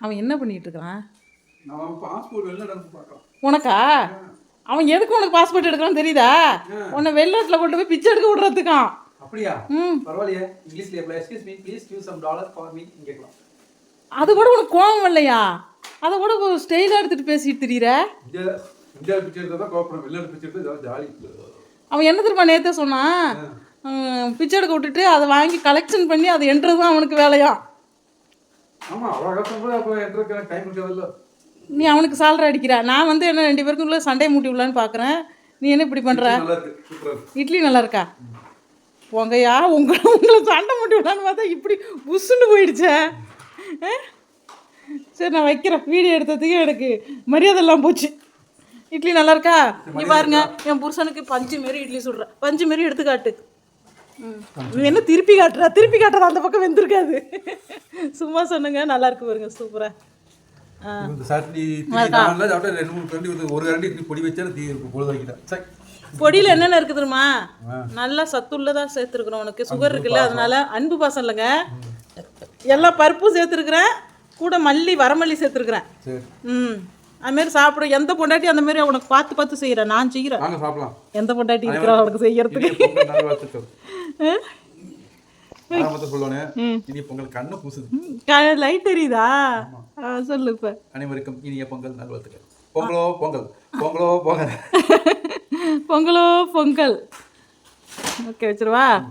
அவன் என்ன பண்ணிட்டு பார்க்கலாம் உனக்கா? அவன் எதுக்கு உனக்கு பாஸ்போர்ட் எடுக்கிறான்னு தெரியுதா? உன்னை வெளிநாட்டில் கொண்டு போய் பிச்சை எடுக்க விடுறதுக்கான். அப்படியா? ம். பரவாயில்லையே. இங்கிலீஷ்ல எப்போ excuse me please give some dollar for me கேட்கலாம் அது கூட உனக்கு கோபம் இல்லையா? அதை கூட ஒரு ஸ்டைலாக எடுத்துகிட்டு பேசிட்டு திரியிற? இந்தியா இந்தியா பிச்சை எடுத்தா தான் கோப்பரம் வெளிநாடு பிச்சை எடுத்தா ஜாலி. அவன் என்ன தெரியுமா நேற்றே சொன்னான்? பிச்சை எடுக்க விட்டுட்டு அதை வாங்கி கலெக்ஷன் பண்ணி அதை என்றது தான் அவனுக்கு வேலையா? நீ அவனுக்கு சாலரி அடிக்கிற. நான் வந்து என்ன ரெண்டு பேருக்கும் உள்ள சண்டை மூட்டி விடலான்னு பார்க்குறேன் நீ என்ன இப்படி பண்ணுற நல்லா இருக்கு சூப்பரா இருக்கு. இட்லி நல்லா இருக்கா? உங்கயா உங்களை உங்களை சண்டை மூட்டி விடலான்னு பார்த்தா இப்படி புஷ்ஷுன்னு போயிடுச்சே? சரி நான் வைக்கிறேன். வீடியோ எடுத்ததுக்கு எனக்கு மரியாதை எல்லாம் போச்சு. இட்லி நல்லா இருக்கா? நீ பாருங்க என் புருஷனுக்கு பஞ்சு மாரி இட்லி சுடுறேன். பஞ்சு மாரி எடுத்து காட்டு ம். நீ என்ன திருப்பி காட்டுற? திருப்பி காட்டுறது அந்த பக்கம் வெந்திருக்காது. சும்மா சொன்னுங்க நல்லா இருக்கு பாருங்க இந்த சட்னி நான்லாம் சாப்பிட்டா ரெண்டு மூணு கரண்டி வந்து ஒரு கரண்டி இட்லி பொடி வச்சா தீ இருக்கும் பொழுது வைக்கிட்டேன் சரி பொடியில் என்னென்ன தெரியுமா? நல்லா சத்துள்ளதா சேர்த்துருக்குறோம் உனக்கு சுகர் இருக்குல்ல அதனால அன்பு பாசம் இல்லைங்க. எல்லா பருப்பும் சேர்த்துருக்குறேன் கூட மல்லி வரமல்லி சேர்த்துருக்குறேன். சரி. ம். அதுமாரி சாப்பிடும் எந்த பொண்டாட்டி அந்த மாதிரி உனக்கு பார்த்து பார்த்து செய்கிறேன் நான் செய்கிறேன் எந்த பொண்டாட்டி இருக்கிறா உனக்கு செய்யறதுக்கு? லைட் தெரியுதா? சொல்லு இப்போ. அனைவருக்கும் இனிய பொங்கல் நல்வாழ்த்துக்கள். பொங்கலோ பொங்கல். பொங்கலோ பொங்கல். பொங்கலோ பொங்கல். ஓகே வச்சிருவா?